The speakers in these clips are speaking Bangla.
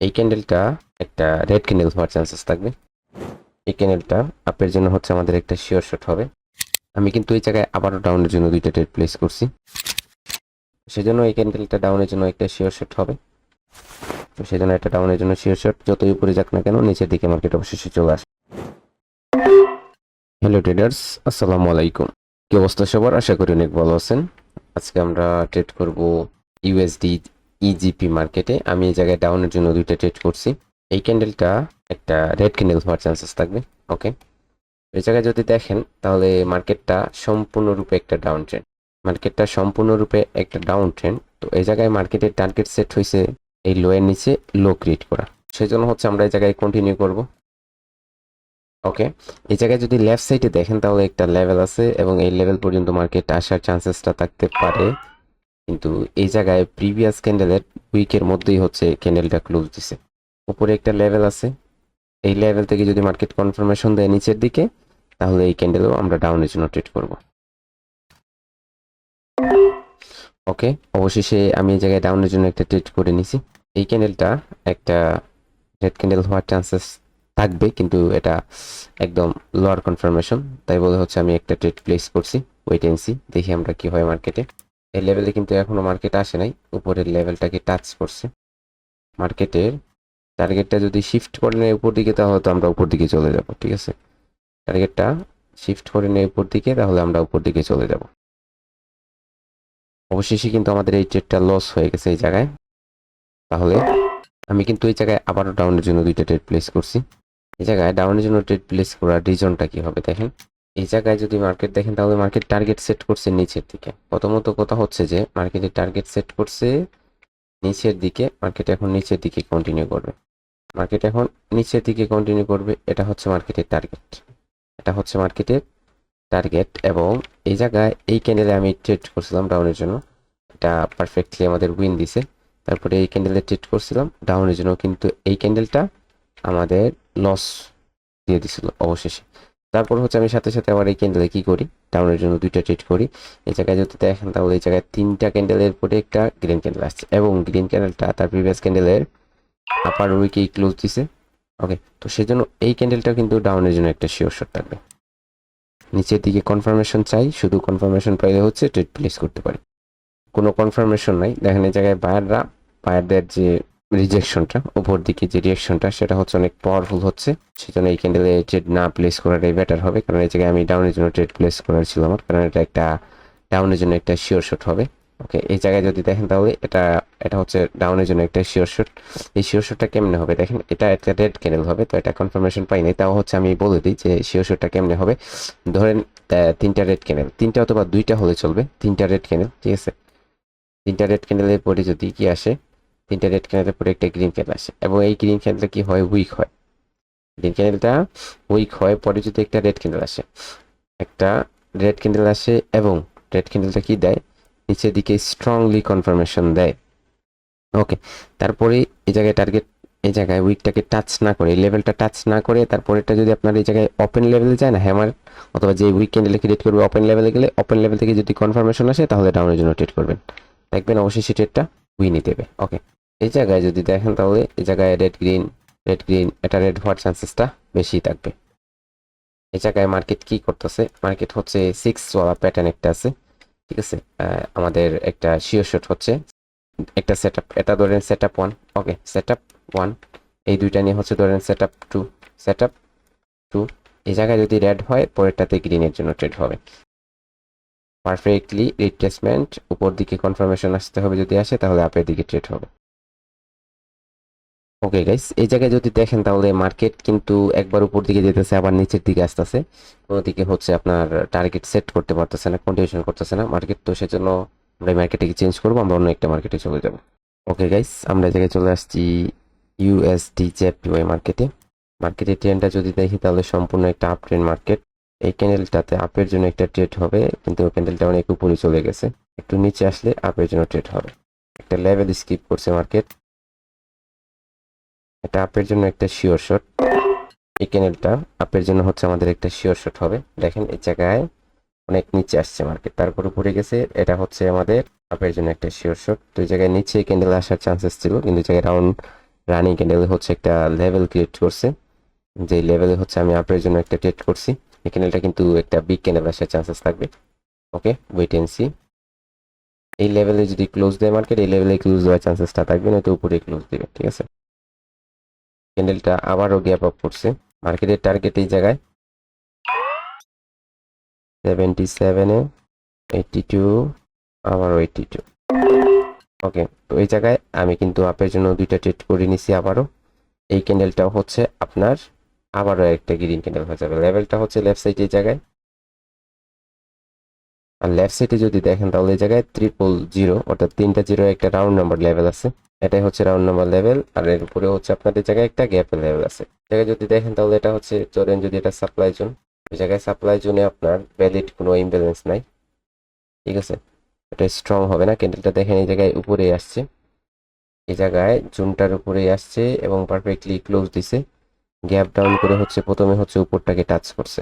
এই ক্যান্ডেলটা একটা রেড ক্যান্ডেল হওয়ার চান্সেস থাকবে। এই ক্যান্ডেলটা আপের জন্য হচ্ছে আমাদের একটা শিওর শট হবে। আমি কিন্তু এই জায়গায় আবারও ডাউনের জন্য দুইটা ট্রেড প্লেস করছি। সেজন্য এই ক্যান্ডেলটা ডাউনের জন্য একটা শিওর শট হবে। তো সেজন্য একটা ডাউনের জন্য শিওর শট যতই উপরে যাক না কেন, নিচের দিকে মার্কেট অবশেষে চলে আসে। হ্যালো ট্রেডার্স আসসালামু আলাইকুম। কি অবস্থা সবার? আশা করি অনেক ভালো আছেন। আজকে আমরা ট্রেড করব ইউএসডি ইজিপি মার্কেটে আমি এই জায়গায় ডাউনের জন্য দুইটা ট্রেড করছি। এই ক্যান্ডেলটা একটা রেড ক্যান্ডেল হওয়ার চান্সেস থাকবে ওকে এই জায়গায় যদি দেখেন, তাহলে মার্কেটটা সম্পূর্ণরূপে একটা ডাউন ট্রেন্ড মার্কেটটা সম্পূর্ণরূপে একটা ডাউন ট্রেন্ড তো এই জায়গায় মার্কেটের টার্গেট সেট হয়েছে এই লোয়ের নিচে লো ক্রিয়েট করা। সেই জন্য হচ্ছে আমরা এই জায়গায় কন্টিনিউ করব ওকে এই জায়গায় যদি লেফট সাইডে দেখেন, তাহলে একটা লেভেল আছে এবং এই লেভেল পর্যন্ত মার্কেট আসার চান্সেসটা থাকতে পারে। কিন্তু এই জায়গায় প্রিভিয়াস ক্যান্ডেলের উইকের মধ্যেই হচ্ছে ক্যান্ডেলটা ক্লোজ দিছে। উপরে একটা লেভেল আছে। এই লেভেল থেকে যদি মার্কেট কনফার্মেশন দেয় নিচের দিকে, তাহলে এই ক্যান্ডেলও আমরা ডাউনের জন্য ট্রেড করব। ওকে অবশেষে আমি এই জায়গায় ডাউনের জন্য একটা ট্রেড করে নিছি। এই ক্যান্ডেলটা একটা রেড ক্যান্ডেল হওয়ার চান্সেস থাকবে, কিন্তু এটা একদম লোয়ার কনফার্মেশন তাই বলে হচ্ছে আমি একটা ট্রেড প্লেস করছি। ওয়েট এন্ড সি দেখি আমরা কি হয় মার্কেটে এই লেভেলে কিন্তু এখনও মার্কেট আসে নাই। উপরের লেভেলটাকে টাচ করছে। মার্কেটের টার্গেটটা যদি শিফট করে নেয় উপর দিকে, তাহলে তো আমরা উপর দিকে চলে যাব, ঠিক আছে? টার্গেটটা শিফট করে নেয় উপর দিকে, তাহলে আমরা উপর দিকে চলে যাব। অবশেষে কিন্তু আমাদের এই ট্রেডটা লস হয়ে গেছে এই জায়গায়। তাহলে আমি কিন্তু এই জায়গায় আবারও ডাউনের জন্য দুইটা ট্রেড প্লেস করছি। এই জায়গায় ডাউনের জন্য ট্রেড প্লেস করার রিজনটা কি হবে দেখেন? এই জায়গায় যদি মার্কেট দেখেন, তাহলে মার্কেট টার্গেট সেট করছে নিচের দিকে। প্রথমত কথা হচ্ছে যে মার্কেটের টার্গেট সেট করছে নিচের দিকে মার্কেট এখন নিচের দিকে কন্টিনিউ করবে। মার্কেট এখন নিচের দিকে কন্টিনিউ করবে, এটা হচ্ছে মার্কেটের টার্গেট এটা হচ্ছে মার্কেটের টার্গেট এবং এই জায়গায়, এই ক্যান্ডেলে আমি ট্রেড করছিলাম ডাউনের জন্য। এটা পারফেক্টলি আমাদের উইন দিছে। তারপরে এই ক্যান্ডেলে ট্রেড করছিলাম ডাউনের জন্য, কিন্তু এই ক্যান্ডেলটা আমাদের লস দিয়ে দিছিল অবশেষে। তারপর হচ্ছে আমি সাথে সাথে আবার এই ক্যান্ডেলে কি করি? ডাউনের জন্য দুইটা ট্রেড করি। এই জায়গায় যদি দেখেন তাহলে এই জায়গায় তিনটা ক্যান্ডেলের পরে একটা গ্রিন ক্যান্ডেল আসছে এবং গ্রিন ক্যান্ডেলটা তার প্রিভিয়াস ক্যান্ডেলের আপার উইকেই ক্লোজ দিছে। ওকে তো সেজন্য এই ক্যান্ডেলটা কিন্তু ডাউনের জন্য একটা শিওর শট থাকবে। নিচের দিকে কনফার্মেশন চাই, শুধু কনফার্মেশন পাইলে হচ্ছে ট্রেড প্লেস করতে পারি। কোনো কনফার্মেশন নাই। দেখেন এই জায়গায় বায়াররা বায়ারদের যে রিজেকশনটা উপর দিকে যে রিয়াকশনটা সেটা হচ্ছে অনেক পাওয়ারফুল হচ্ছে। সেজন্য এই ক্যান্ডেলে ট্রেড না প্লেস করাটাই বেটার হবে। কারণ এই জায়গায় আমি ডাউনের জন্য ট্রেড প্লেস করার ছিল আমার। কারণ এটা একটা ডাউনের জন্য একটা শিওর শট হবে। ওকে এই জায়গায় যদি দেখেন তাহলে এটা এটা হচ্ছে ডাউনের জন্য একটা শিওর শট এই শিওর শটটা কেমনে হবে? দেখেন, এটা একটা রেড ক্যান্ডেল হবে, তো এটা কনফার্মেশন পাইনি তাও হচ্ছে আমি বলে দিই যে শিওর শটটা কেমনে হবে। ধরেন তিনটা রেড ক্যান্ডেল তিনটা অথবা দুইটা হলে চলবে। তিনটা রেড ক্যান্ডেল ঠিক আছে? তিনটা রেড ক্যান্ডেলের পরে যদি কি আসে তিনটা রেড ক্যান্ডেলের পরে একটা গ্রিন ক্যান্ডেল আসে এবং এই গ্রিন ক্যান্ডেলটা কি হয়? উইক হয়। গ্রিন ক্যান্ডেলটা উইক হয়, পরে যদি একটা রেড ক্যান্ডেল আসে। একটা রেড ক্যান্ডেল আসে এবং রেড ক্যান্ডেলটা কি দেয়? নিচের দিকে স্ট্রংলি কনফার্মেশন দেয়। ওকে তারপরে এই জায়গায় টার্গেট এই জায়গায় উইকটাকে টাচ না করে লেভেলটা টাচ না করে তারপরেটা যদি আপনার এই জায়গায় ওপেন লেভেলে যায় না হ্যামার অথবা যে উইক ক্যান্ডেলে ক্রিয়েট করবে ওপেন লেভেলে গেলে ওপেন লেভেল থেকে যদি কনফার্মেশন আসে, তাহলে ডাউনের জন্য ট্রেড করবেন। দেখবেন অবশ্যই সেই ট্রেডটা উইনই দেবে। ওকে এই জায়গায় যদি দেখেন তাহলে এই জায়গায় রেড গ্রিন রেড গ্রিন এটা রেড হওয়ার চান্সেসটা বেশি থাকবে। এই জায়গায় মার্কেট কি করতেছে? মার্কেট হচ্ছে সিক্স ওয়ালা প্যাটার্ন একটা আছে, ঠিক আছে? আমাদের একটা শিওর শট হচ্ছে। একটা সেট আপ এটা ধরেন set up one okay set up one এই দুইটা নিয়ে হচ্ছে ধরেন set up two set up two এই জায়গায় যদি রেড হয়, পরেরটাতে গ্রিনের জন্য ট্রেড হবে। পারফেক্টলি রিপ্লেসমেন্ট উপর দিকে কনফার্মেশন আসতে হবে যদি আসে, তাহলে আপের দিকে ট্রেড হবে। ওকে গাইস এই জায়গায় যদি দেখেন তাহলে মার্কেট কিন্তু একবার উপর দিকে যেতেছে, আবার নিচের দিকে আসতেছে। কোনো দিকে হচ্ছে আপনার টার্গেট সেট করতে পারতেছে না কন্টিনিউশন করতেছে না। মার্কেট তো সেজন্য আমরা মার্কেটকে চেঞ্জ করব, আমরা অন্য একটা মার্কেটে চলে যাব। ওকে গাইস আমরা এই জায়গায় চলে আসছি ইউএসডি জেপিওয়াই মার্কেটে মার্কেটের ট্রেন্ডটা যদি দেখি তাহলে সম্পূর্ণ একটা আপ ট্রেন্ড মার্কেট এই ক্যান্ডেলটাতে আপের জন্য একটা ট্রেড হবে, কিন্তু ক্যান্ডেলটা অনেক উপরে চলে গেছে। একটু নিচে আসলে আপের জন্য ট্রেড হবে। একটা লেভেল স্কিপ করছে মার্কেট এটা আপের জন্য একটা শিওর শট এই ক্যান্ডেলটা আপের জন্য হচ্ছে আমাদের একটা শিওর শট হবে। দেখেন, এই জায়গায় অনেক নিচে আসছে মার্কেট তারপর উপরে গেছে, এটা হচ্ছে আমাদের আপের জন্য একটা শিওর শট তো এই জায়গায় নিচে ক্যান্ডেল আসার চান্সেস ছিল, কিন্তু জায়গায় রাউন্ড রানিং ক্যান্ডেল হচ্ছে একটা লেভেল ক্রিয়েট করছে। যে লেভেলে হচ্ছে আমি আপের জন্য একটা ট্রেড করছি। এই ক্যান্ডেলটা কিন্তু একটা বিগ ক্যান্ডেল আসার চান্সেস থাকবে। ওকে ওয়েট এন্ড সি এই লেভেলে যদি ক্লোজ দেয় মার্কেট এই লেভেলে ক্লোজ দেওয়ার চান্সেসটা থাকবে না তো উপরে ক্লোজ দেবে, ঠিক আছে? ক্যান্ডেলটা আবারও গ্যাপ আপ করছে। মার্কেটের টার্গেট এই জায়গায়। সেভেন্টি সেভেনে এইটটি টু আবারও এইটটি টু ওকে তো এই জায়গায় আমি কিন্তু আপের জন্য দুইটা ট্রেড করে নিছি আবারও। এই ক্যান্ডেলটাও হচ্ছে আপনার আবারও একটা গ্রিন ক্যান্ডেল হয়ে যাবে। লেভেলটা হচ্ছে লেফট সাইড এই জায়গায়। আর লেফট সাইডে যদি দেখেন, তাহলে এই জায়গায় ট্রিপল জিরো অর্থাৎ তিনটা জিরো একটা রাউন্ড নাম্বার লেভেল আছে। এটাই হচ্ছে রাউন্ড নাম্বার লেভেল আর এর উপরে হচ্ছে আপনাদের জায়গায় একটা গ্যাপের লেভেল আছে। জায়গায় যদি দেখেন, তাহলে এটা হচ্ছে, ধরেন যদি এটা সাপ্লাই জোন ওই জায়গায় সাপ্লাই জোনে আপনার ভ্যালিড কোনো ইমব্যালেন্স নাই। ঠিক আছে? এটা স্ট্রং হবে না ক্যান্ডেলটা দেখেন এই জায়গায় উপরে আসছে। এই জায়গায় জুনটার উপরে আসছে এবং পারফেক্টলি ক্লোজ দিছে। গ্যাপ ডাউন করে হচ্ছে, প্রথমে হচ্ছে উপরটাকে টাচ করছে।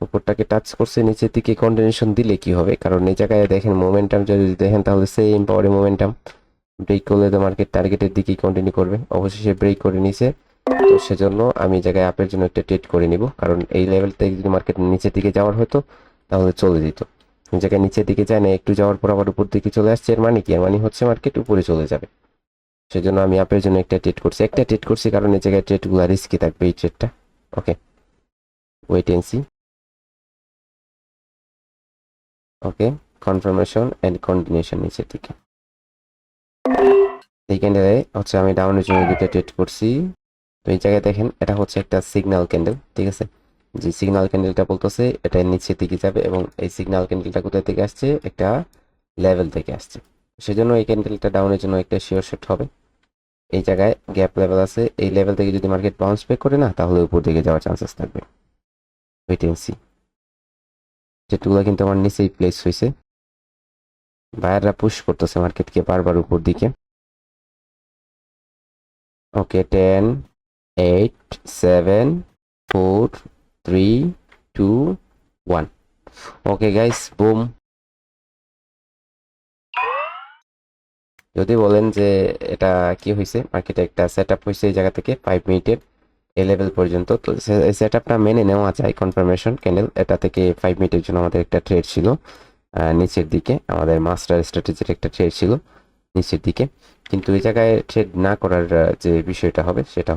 উপরটাকে টাচ করছে, নিচের দিকে কন্টিনিউশন দিলে কি হবে? কারণ এই জায়গায় দেখেন মোমেন্টাম যদি দেখেন তাহলে সেম পাওয়ারে মোমেন্টাম ব্রেক করলে তো মার্কেট টার্গেটের দিকেই কন্টিনিউ করবে। অবশেষে ব্রেক করে নিছে। তো সেজন্য আমি জায়গায় আপের জন্য একটা ট্রেড করে নিব। কারণ এই লেভেল থেকে যদি মার্কেট নিচের দিকে যাওয়ার হতো, তাহলে চলে যেত। জায়গায় নিচের দিকে যায় না, একটু যাওয়ার পর আবার উপর দিকে চলে আসছে। এর মানে কি? এর মানে হচ্ছে মার্কেট উপরে চলে যাবে। সেজন্য আমি আপের জন্য একটা ট্রেড করছি। একটা ট্রেড করছি কারণ এই জায়গায় ট্রেডগুলো রিস্কি থাকবে এই ট্রেডটা okay wait and see okay? Confirmation and continuation নিচের দিকে এই হচ্ছে আমি ডাউনের জন্য দুটো ট্রেড করছি। তো এই জায়গায় দেখেন, এটা হচ্ছে একটা সিগন্যাল ক্যান্ডেল ঠিক আছে? যে সিগন্যাল ক্যান্ডেলটা বলতেছে, এটা নিচের দিকে যাবে এবং এই সিগন্যাল ক্যান্ডেলটা কোথা থেকে আসছে? একটা লেভেল থেকে আসছে। সেজন্য এই ক্যান্ডেলটা ডাউনের জন্য একটা শিওর শট হবে। এই জায়গায় গ্যাপ লেভেল আছে। এই লেভেল থেকে যদি মার্কেট বাউন্স ব্যাক করে না, তাহলে উপর দিকে যাওয়ার চান্সেস থাকবে। এন্ড সি যেটুগুলো কিন্তু আমার নিচেই প্লেস হয়েছে বায়াররা পুশ করতেছে মার্কেটকে বারবার উপর দিকে। Okay ten eight seven four three two one okay guys boom যদি বলেন যে এটা কি হয়েছে মার্কেটে একটা সেট আপ হয়েছে এই জায়গা থেকে ফাইভ মিনিটের এ লেভেল পর্যন্ত। তো সেট আপটা মেনে নেওয়া যায় কনফার্মেশন ক্যান্ডেল এটা থেকে ফাইভ মিনিটের জন্য আমাদের একটা ট্রেড ছিল। নিচের দিকে, আমাদের মাস্টার স্ট্র্যাটেজির একটা ট্রেড ছিল নিচের দিকে। কিন্তু এই জায়গায় ট্রেড না করার যে বিষয়টা হবে, সেটা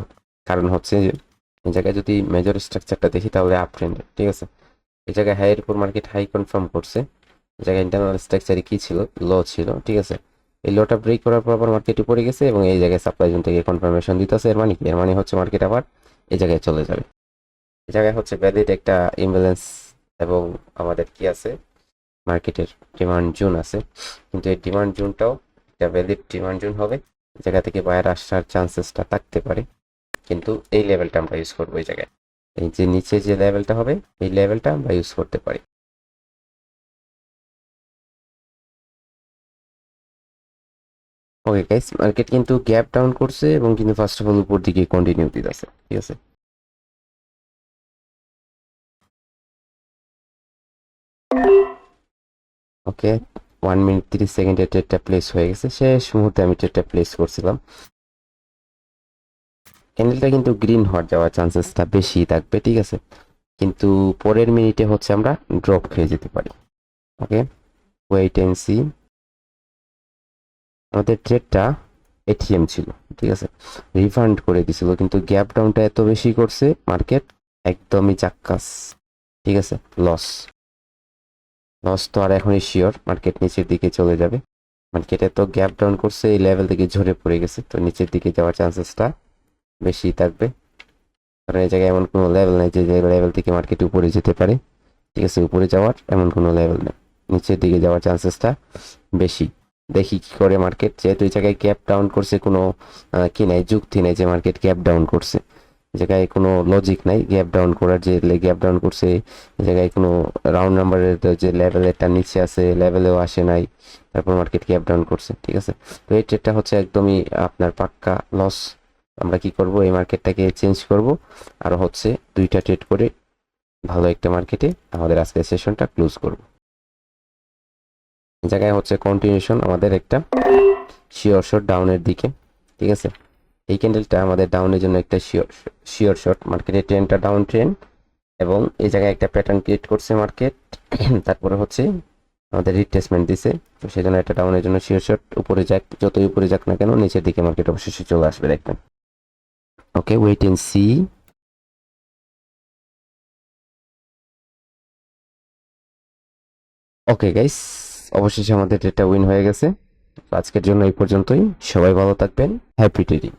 কারণ হচ্ছে যে, এই জায়গায় যদি মেজর স্ট্রাকচারটা দেখি, তাহলে আপ ট্রেন্ড ঠিক আছে? এই জায়গায় হাইয়ের উপর মার্কেট হাই কনফার্ম করছে। এই জায়গায় ইন্টারনাল স্ট্রাকচারে কী ছিল? লো ছিল, ঠিক আছে? এই লোটা ব্রেক করার পর আবার মার্কেট উপরে গেছে এবং এই জায়গায় সাপ্লাই জোন থেকে কনফার্মেশন দিতেছে। এর মানে এর মানে হচ্ছে মার্কেট আবার এই জায়গায় চলে যাবে। এই জায়গায় হচ্ছে ভ্যালিড একটা ইমব্যালেন্স এবং আমাদের কি আছে? মার্কেটের ডিমান্ড জোন আছে। কিন্তু এই ডিমান্ড জোনটাও একটা ভ্যালিড ডিমান্ড জোন হবে। জায়গা থেকে বায়ার আসার চান্সেসটা থাকতে পারে। কিন্তু এই লেভেলটা আমরা ইউজ করব এই জায়গায়। এই যে নিচে যে লেভেলটা হবে, এই লেভেলটা আমরা ইউজ করতে পারি। ওকে গাইস মার্কেট কিন্তু গ্যাপ ডাউন করছে এবং কিন্তু ফার্স্ট অফ অল উপর দিকে কন্টিনিউ দিতেছে, ঠিক আছে? ওকে ওয়ান মিনিট তিরিশ সেকেন্ডে ট্রেডটা প্লেস হয়ে গেছে। শেষ মুহূর্তে আমি ট্রেডটা প্লেস করছিলাম। ক্যান্ডেলটা কিন্তু গ্রিন হওয়ার যাওয়ার চান্সেসটা বেশি থাকবে, ঠিক আছে? কিন্তু পরের মিনিটে হচ্ছে আমরা ড্রপ খেয়ে যেতে পারি। ওকে ওয়েট এন্ড সি আমাদের ট্রেডটা এটিএম ছিল, ঠিক আছে? রিফান্ড করে দিছিল, কিন্তু গ্যাপ ডাউনটা এত বেশি করছে মার্কেট একদমই চাক্কাস, ঠিক আছে? লস লস তো আর এখনই শিওর মার্কেট নিচের দিকে চলে যাবে। মার্কেট এত গ্যাপ ডাউন করছে, এই লেভেল থেকে ঝরে পড়ে গেছে, তো নিচের দিকে যাওয়ার চান্সেসটা বেশি থাকবে। কারণ এই জায়গায় এমন কোনো লেভেল নেই যে লেভেল থেকে মার্কেট উপরে যেতে পারে, ঠিক আছে? উপরে যাওয়ার এমন কোনো লেভেল নেই। নিচের দিকে যাওয়ার চান্সেসটা বেশি। দেখি কি করে মার্কেট যেহেতু এই জায়গায় গ্যাপ ডাউন করছে, কোনো কি নাই, যুক্তি নাই যে মার্কেট গ্যাপ ডাউন করছে। জায়গায় কোনো লজিক নাই গ্যাপ ডাউন করার যে গ্যাপ ডাউন করছে জায়গায় কোনো রাউন্ড নাম্বারের যে লেভেলেরটা নিচে আছে লেভেলেও আসে নাই, তারপর মার্কেট গ্যাপ ডাউন করছে, ঠিক আছে? তো এই ট্রেডটা হচ্ছে একদমই আপনার পাক্কা লস আমরা কি করব? এই মার্কেটটাকে চেঞ্জ করব। আর হচ্ছে দুইটা ট্রেড করে ভালো একটা মার্কেটে আমাদের আজকের সেশনটা ক্লোজ করব। জায়গায় হচ্ছে কন্টিনিউশন আমাদের একটা শিওর শট ডাউনের দিকে, ঠিক আছে? এই ক্যান্ডেলটা আমাদের ডাউনের জন্য একটা শিওর শিওর শট মার্কেটের ট্রেনটা ডাউন ট্রেন এবং এই জায়গায় একটা প্যাটার্ন ক্রিয়েট করছে মার্কেট তারপরে হচ্ছে আমাদের রিট্রেসমেন্ট দিছে, তো সেই জন্য একটা ডাউনের জন্য শিওর শট উপরে যাক, যতই উপরে যাক না কেন, নিচের দিকে মার্কেট অবশ্যই চলে আসবে, দেখবেন। Okay wait and see okay guys অবশেষে আমাদের এটা উইন হয়ে গেছে। আজকের জন্য এই পর্যন্তই। সবাই ভালো থাকবেন। Happy trading